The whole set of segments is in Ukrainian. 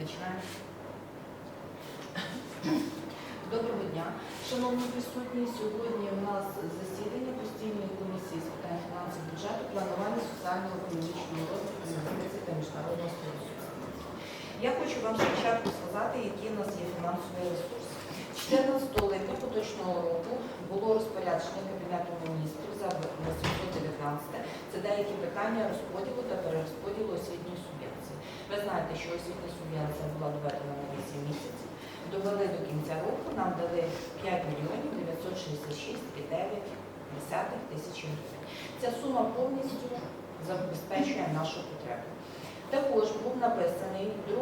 Починаємо. Доброго дня. Шановні присутні, сьогодні у нас засідання постійної комісії з питань фінансів бюджету, планування соціального економічного розвитку та міжнародного співробітництва. Я хочу вам спочатку сказати, які у нас є фінансові ресурси. 14 липня поточного року було розпорядження Кабінету міністрів за 719. Це деякі питання розподілу та перерозподілу освітньої субвенції. Ви знаєте, що освітня субвенція була доведена на 8 місяців. Довели до кінця року, нам дали 5 мільйонів 966,9 тисячі гривень. Ця сума повністю забезпечує нашу потребу. Також був написаний 2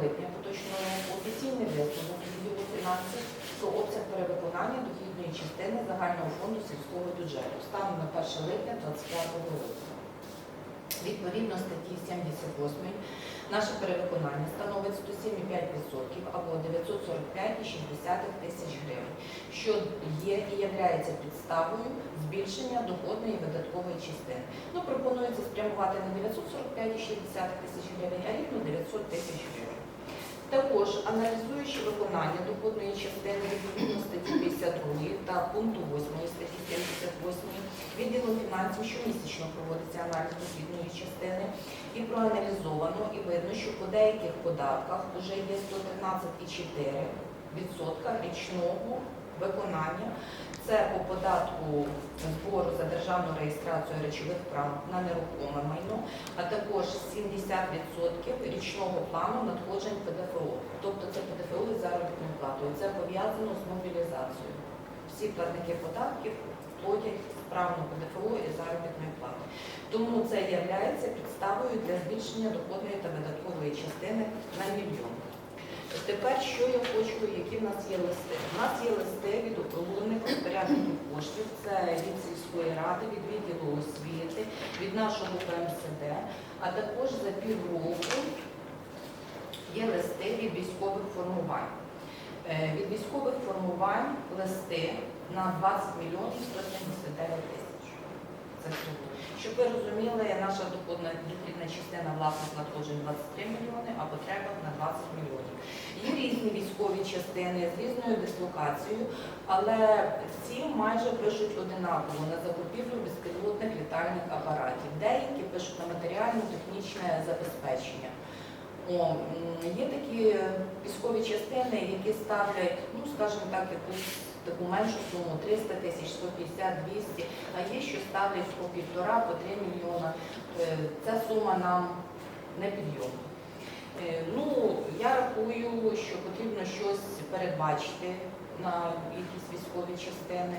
липня поточного офіційний висновок відділу фінансів про обсяг перевиконання дохідної частини загального фонду сільського бюджету станом на 1 липня 2025 року. Відповідно статті 78 наше перевиконання становить 107,5% або 945,6 тисяч гривень, що є і є підставою збільшення доходної і видаткової частини. Ну, пропонується спрямувати не 945,6 тисяч гривень, а рівно 900 тисяч гривень. Також, аналізуючи виконання доходної частини відповідно статті 52 та пункту 8 статті 78 відділу фінансів щомісячно проводиться аналіз дохідної частини і проаналізовано, і видно, що по деяких податках вже є 113,4% річного виконання. Це по податку збору за державну реєстрацію речових прав на нерухоме майно, а також 70% річного плану надходжень ПДФО. Тобто це ПДФО із заробітною платою. Це пов'язано з мобілізацією. Всі платники податків платять справно ПДФО і заробітної плати. Тому це є підставою для збільшення доходної та видаткової частини на мільйон. Тепер що я хочу, які в нас є листи? У нас є листи від округлених розпорядників коштів, це від сільської ради, від відділу освіти, від нашого ПМСД, а також за півроку є листи від військових формувань. Е, Від військових формувань листи на 20 мільйонів 179 тисяч. Щоб ви розуміли, наша дохідна частина власних надходжень 23 мільйони, а потреба на 20 мільйонів. Є різні військові частини з різною дислокацією, але всі майже пишуть одинаково на закупівлю безпілотних літальних апаратів. Деякі пишуть на матеріально-технічне забезпечення. Є такі військові частини, які ставлять, ну скажімо так, якусь таку меншу суму 300 тисяч, 150, 200, а є, що ставлять по півтора, по 3 мільйона. Е, Ця сума нам не підйомна. Е, Ну, я рахую, що потрібно щось передбачити на якісь військові частини,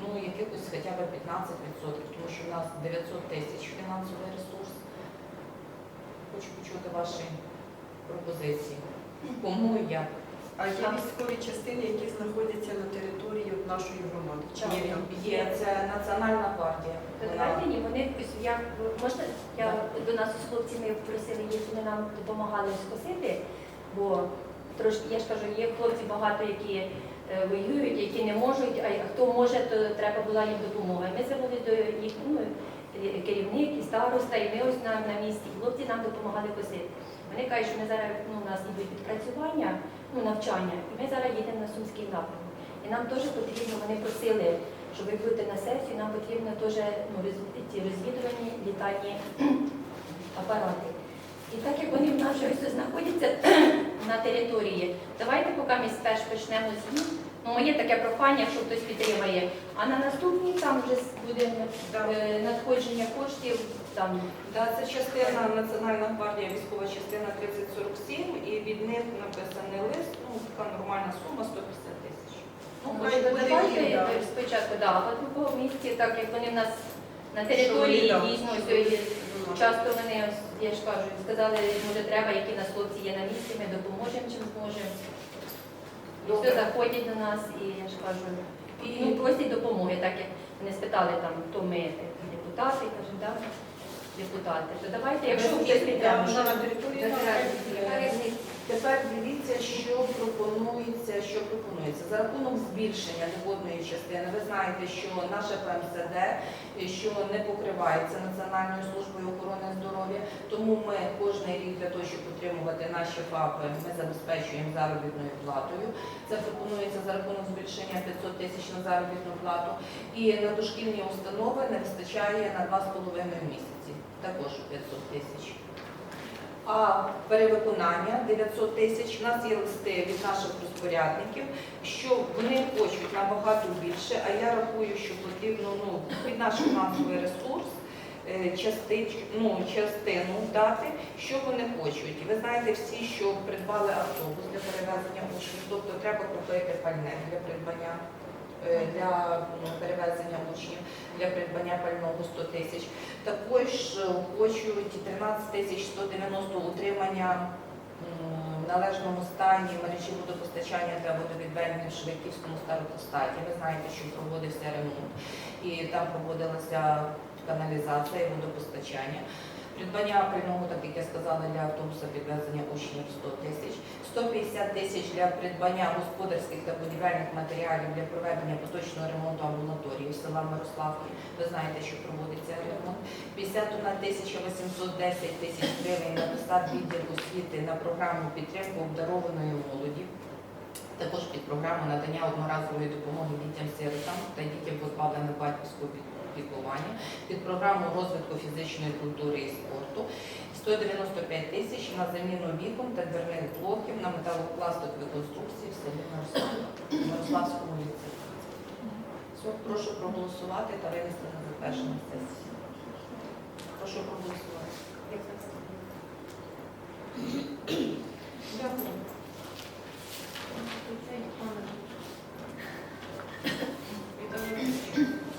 ну, якихось хоча б 15%, тому що в нас 900 тисяч фінансовий ресурс. Хочу почути ваші пропозиції. Кому і як? А є військові частини, які знаходяться на території нашої громади. Чи є Є, це Національна гвардія. Давайте ні, вони я можна я до нас з хлопцями просили їх, вони нам допомагали скосити, бо трошки я ж кажу, є хлопці багато, які е, воюють, які не можуть, а хто може, то треба була їм допомога. Ми звернули до їх ну, керівник і староста, і ми ось на, на місці. Хлопці нам допомагали косити. Вони кажуть, що ми зараз ну, у нас ніби відпрацювання, ну навчання, і ми зараз їдемо на сумський напрямок. І нам теж потрібно, вони просили щоб будете на сесію, нам потрібно теж ну, ці розвідувальні літальні апарати. І так як вони в нас вже знаходяться на території, давайте поки ми спершу почнемо з них. Ну, моє таке прохання, якщо хтось підтримає. А на наступній там вже буде е, надходження коштів. Там Да, це частина Національна гвардія, військова частина 3047, і від них написаний лист, ну така нормальна сума 150 тисяч. Ну, може, хай буде давайте їм, да. спочатку, да, а в другому місці, так як вони в нас на території Що вони, да. дійсно сьогодні часто вони, я ж кажу, сказали, може треба, які в нас хлопці є на місці, ми допоможемо чим зможемо. І все заходять до нас і я ж кажу, І ну, просять допомоги, так як вони спитали там, хто ми депутати, кажуть, да, депутати. То давайте, якщо Ви хтось території Тепер дивіться, що пропонується що пропонується за рахунок збільшення доходної частини. Ви знаєте, що наша ПМСД що не покривається Національною службою охорони. Тому ми кожен рік для того, щоб утримувати наші ФАПи, ми забезпечуємо заробітною платою. Це пропонується за рахунок збільшення 500 тисяч на заробітну плату. І на дошкільні установи не вистачає на 2,5 місяці, також 500 тисяч. А перевиконання 900 тисяч. У нас є листи від наших розпорядників, що вони хочуть набагато більше, а я рахую, що потрібно ну, під наш фінансовий ресурс частич, ну, частину дати, що вони хочуть. Ви знаєте всі, що придбали автобус для перевезення учнів, тобто треба купити пальне для придбання. е, Для ну, перевезення учнів, для придбання пального 100 тисяч. Також е, хочуть 13 тисяч 190 утримання в належному стані мережі водопостачання та водовідведення в Швидківському старостаті. Ви знаєте, що проводився ремонт і там проводилася каналізація і водопостачання. Придбання пального, так як я сказала, для автобуса підвезення учнів 100 тисяч, 150 тисяч для придбання господарських та будівельних матеріалів для проведення поточного ремонту амбулаторії села Мирославки. Ви знаєте, що проводиться ремонт. 51 тисяча 810 тисяч гривень на посад відділ освіти на програму підтримки обдарованої молоді. Також під програму надання одноразової допомоги дітям-сиротам та дітям позбавлених батьківського піклування, під програму розвитку фізичної культури і спорту. 195 тисяч на заміну віком та дверних блоків на металопластикові конструкції в селі Мирославському ліцею. Прошу проголосувати та винести на затвердження сесії.